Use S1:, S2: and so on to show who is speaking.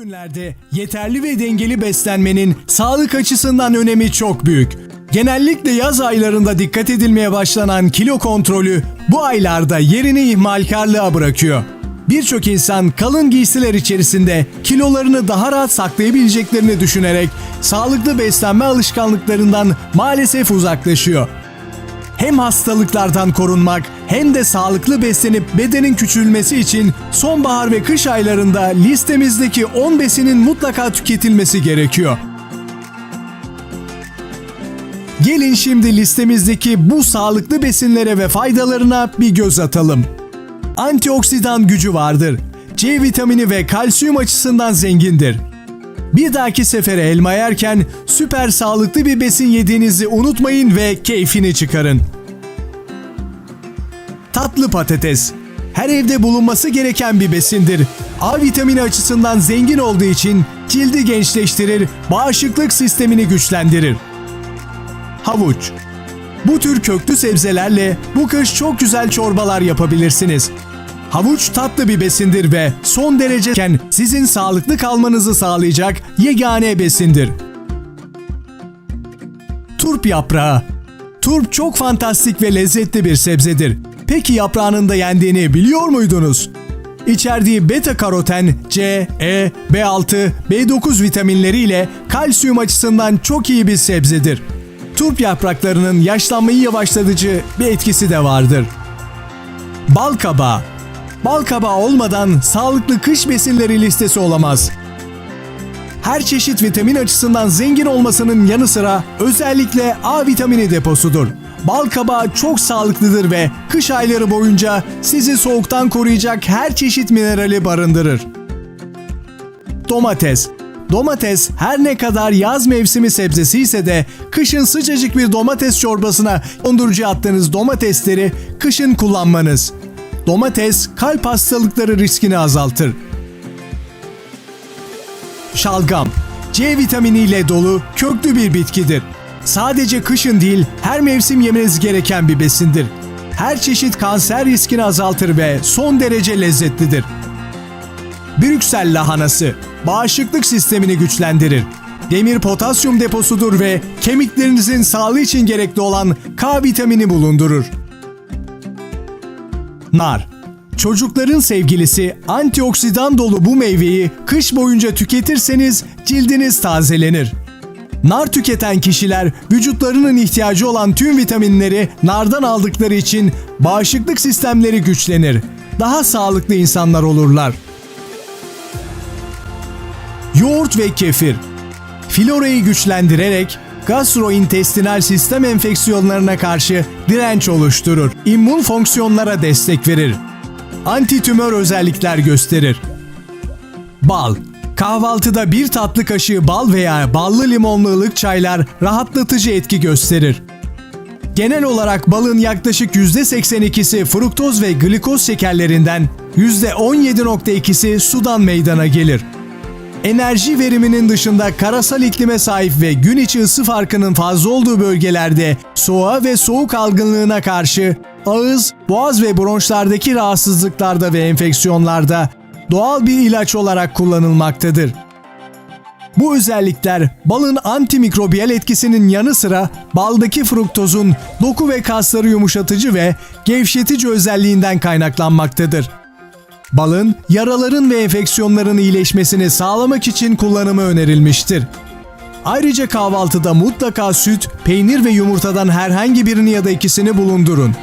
S1: Bugünlerde yeterli ve dengeli beslenmenin sağlık açısından önemi çok büyük. Genellikle yaz aylarında dikkat edilmeye başlanan kilo kontrolü bu aylarda yerini ihmalkarlığa bırakıyor. Birçok insan kalın giysiler içerisinde kilolarını daha rahat saklayabileceklerini düşünerek sağlıklı beslenme alışkanlıklarından maalesef uzaklaşıyor. Hem hastalıklardan korunmak hem de sağlıklı beslenip bedenin küçülmesi için sonbahar ve kış aylarında listemizdeki 10 besinin mutlaka tüketilmesi gerekiyor. Gelin şimdi listemizdeki bu sağlıklı besinlere ve faydalarına bir göz atalım. Antioksidan gücü vardır. C vitamini ve kalsiyum açısından zengindir. Bir dahaki sefere elma yerken süper sağlıklı bir besin yediğinizi unutmayın ve keyfini çıkarın. Tatlı patates. Her evde bulunması gereken bir besindir. A vitamini açısından zengin olduğu için cildi gençleştirir, bağışıklık sistemini güçlendirir. Havuç. Bu tür köklü sebzelerle bu kış çok güzel çorbalar yapabilirsiniz. Havuç tatlı bir besindir ve son dereceken sizin sağlıklı kalmanızı sağlayacak yegane besindir. Turp yaprağı. Turp çok fantastik ve lezzetli bir sebzedir. Peki yaprağının da yendiğini biliyor muydunuz? İçerdiği beta karoten, C, E, B6, B9 vitaminleriyle kalsiyum açısından çok iyi bir sebzedir. Turp yapraklarının yaşlanmayı yavaşlatıcı bir etkisi de vardır. Bal kabağı. Bal kabağı olmadan sağlıklı kış besinleri listesi olamaz. Her çeşit vitamin açısından zengin olmasının yanı sıra özellikle A vitamini deposudur. Bal kabağı çok sağlıklıdır ve kış ayları boyunca sizi soğuktan koruyacak her çeşit minerali barındırır. Domates. Domates her ne kadar yaz mevsimi sebzesi ise de kışın sıcacık bir domates çorbasına dondurucuya attığınız domatesleri kışın kullanmanız. Domates kalp hastalıkları riskini azaltır. Şalgam. C vitaminiyle dolu köklü bir bitkidir. Sadece kışın değil her mevsim yemeniz gereken bir besindir. Her çeşit kanser riskini azaltır ve son derece lezzetlidir. Brüksel lahanası bağışıklık sistemini güçlendirir. Demir potasyum deposudur ve kemiklerinizin sağlığı için gerekli olan K vitamini bulundurur. Nar Çocukların sevgilisi antioksidan dolu bu meyveyi kış boyunca tüketirseniz cildiniz tazelenir. Nar tüketen kişiler vücutlarının ihtiyacı olan tüm vitaminleri nardan aldıkları için bağışıklık sistemleri güçlenir. Daha sağlıklı insanlar olurlar. Yoğurt ve kefir. Florayı güçlendirerek gastrointestinal sistem enfeksiyonlarına karşı direnç oluşturur. İmmün fonksiyonlara destek verir. Antitümör özellikler gösterir. Bal. Kahvaltıda bir tatlı kaşığı bal veya ballı limonlu ılık çaylar rahatlatıcı etki gösterir. Genel olarak balın yaklaşık %82'si fruktoz ve glikoz şekerlerinden, %17.2'si sudan meydana gelir. Enerji veriminin dışında karasal iklime sahip ve gün içi ısı farkının fazla olduğu bölgelerde soğuğa ve soğuk algınlığına karşı ağız, boğaz ve bronşlardaki rahatsızlıklarda ve enfeksiyonlarda doğal bir ilaç olarak kullanılmaktadır. Bu özellikler balın antimikrobiyal etkisinin yanı sıra baldaki fruktozun doku ve kasları yumuşatıcı ve gevşetici özelliğinden kaynaklanmaktadır. Balın yaraların ve enfeksiyonların iyileşmesini sağlamak için kullanımı önerilmiştir. Ayrıca kahvaltıda mutlaka süt, peynir ve yumurtadan herhangi birini ya da ikisini bulundurun.